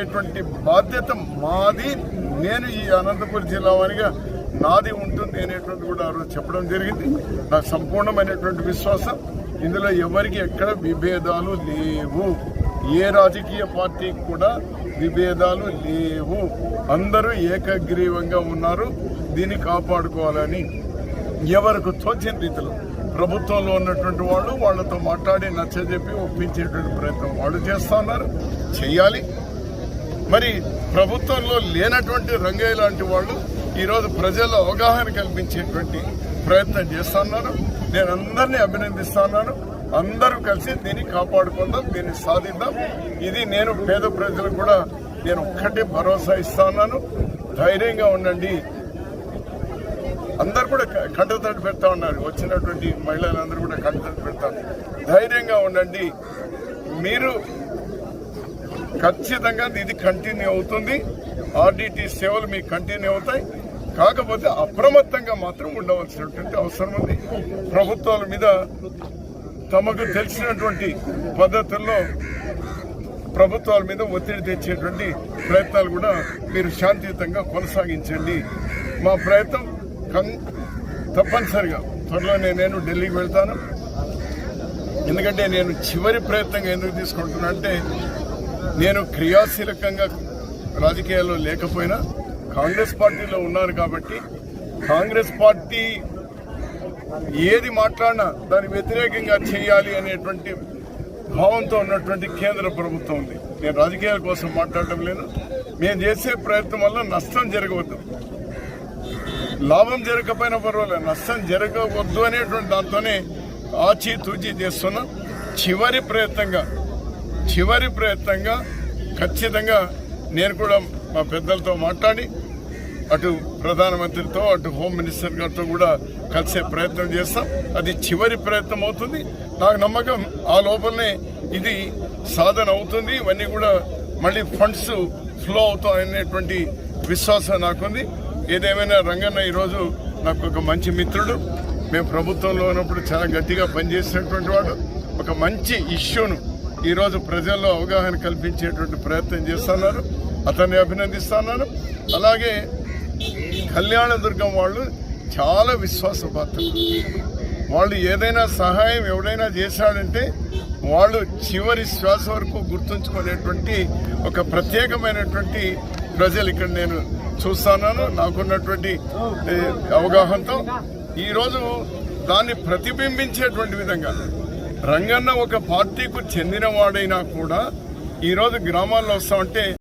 అనేటువంటి బాధ్యత మాది. నేను ఈ అనంతపురం జిల్లా వారిగా నాది ఉంటుంది అనేటువంటి కూడా ఆ చెప్పడం జరిగింది. నాకు సంపూర్ణమైనటువంటి విశ్వాసం. ఇందులో ఎవరికి ఎక్కడ విభేదాలు లేవు. ఏ రాజకీయ పార్టీకి కూడా విభేదాలు లేవు. అందరూ ఏకగ్రీవంగా ఉన్నారు. దీన్ని కాపాడుకోవాలని ఎవరికి తోచిన రీతిలో ప్రభుత్వంలో ఉన్నటువంటి వాళ్ళు వాళ్ళతో మాట్లాడి నచ్చజెప్పి ఒప్పించేటువంటి ప్రయత్నం వాళ్ళు చేస్తూ ఉన్నారు. చేయాలి. మరి ప్రభుత్వంలో లేనటువంటి రంగయ్య లాంటి వాళ్ళు ఈరోజు ప్రజల్లో అవగాహన కల్పించేటువంటి ప్రయత్నం చేస్తున్నారు నేను అందరినీ అభినందిస్తున్నాను. అందరూ కలిసి దీన్ని కాపాడుకుందాం దీన్ని సాధిద్దాం. ఇది నేను పేద ప్రజలకు కూడా నేను ఒక్కటే భరోసా ఇస్తున్నాను. ధైర్యంగా ఉండండి. అందరు కూడా క- కంటతడి పెడతా ఉన్నారు. వచ్చినటువంటి మహిళలందరూ కూడా కంటతడి పెడతారు ధైర్యంగా ఉండండి. మీరు ఖచ్చితంగా ఇది కంటిన్యూ అవుతుంది. ఆర్డిటి సేవలు మీకు కంటిన్యూ అవుతాయి. కాకపోతే అప్రమత్తంగా మాత్రం ఉండవలసినటువంటి అవసరం ఉంది. ప్రభుత్వాల మీద తమకు తెలిసినటువంటి పద్ధతుల్లో ప్రభుత్వాల మీద ఒత్తిడి తెచ్చేటువంటి ప్రయత్నాలు కూడా మీరు శాంతియుతంగా కొనసాగించండి. మా ప్రయత్నం కం- తప్పనిసరిగా. త్వరలోనే నేను ఢిల్లీకి వెళ్తాను. ఎందుకంటే నేను చివరి ప్రయత్నంగా ఎందుకు తీసుకుంటున్నా అంటే నేను క్రియాశీలకంగా రాజకీయాల్లో లేకపోయినా కాంగ్రెస్ పార్టీలో ఉన్నారు కాబట్టి కాంగ్రెస్ పార్టీ ఏది మాట్లాడినా దాని వ్యతిరేకంగా చేయాలి అనేటువంటి భావంతో ఉన్నటువంటి కేంద్ర ప్రభుత్వం ఉంది. నేను రాజకీయాల కోసం మాట్లాడటం లేదు. మేము చేసే ప్రయత్నం వల్ల నష్టం జరగవద్దు. లాభం జరగకపోయినా పర్వాలేదు. నష్టం జరగవద్దు అనేటువంటి దాంతోనే ఆచి తూచి చేస్తున్నాం. చివరి ప్రయత్నంగా చివరి ప్రయత్నంగా ఖచ్చితంగా నేను కూడా మా పెద్దలతో మాట్లాడి అటు ప్రధానమంత్రితో అటు హోమ్ మినిస్టర్ గారితో కూడా కలిసే ప్రయత్నం చేస్తాం. అది చివరి ప్రయత్నం అవుతుంది. నాకు నమ్మకం ఆ లోపలనే ఇది సాధన అవుతుంది. ఇవన్నీ కూడా మళ్ళీ ఫండ్స్ ఫ్లో అవుతాయనేటువంటి విశ్వాసం నాకుంది. ఏదేమైనా రంగన్న ఈరోజు నాకు ఒక మంచి మిత్రుడు. మేము ప్రభుత్వంలో ఉన్నప్పుడు చాలా గట్టిగా పనిచేసినటువంటి వాడు. ఒక మంచి ఇష్యూను ఈరోజు ప్రజల్లో అవగాహన కల్పించేటువంటి ప్రయత్నం చేస్తున్నారు. అతన్ని అభినందిస్తున్నాను. అలాగే కళ్యాణదుర్గం వాళ్ళు చాలా విశ్వాసపాత్రులు వాళ్ళు ఏదైనా సహాయం ఎవడైనా చేశాడంటే వాళ్ళు చివరి శ్వాస వరకు గుర్తుంచుకునేటువంటి ఒక ప్రత్యేకమైనటువంటి ప్రజలు ఇక్కడ నేను చూస్తున్నాను. నాకున్నటువంటి అవగాహనతో. ఈరోజు దాన్ని ప్రతిబింబించేటువంటి విధంగా రంగన్న ఒక పార్టీకు చెందినవాడైనా కూడా ఈరోజు గ్రామాల్లో వస్తామంటే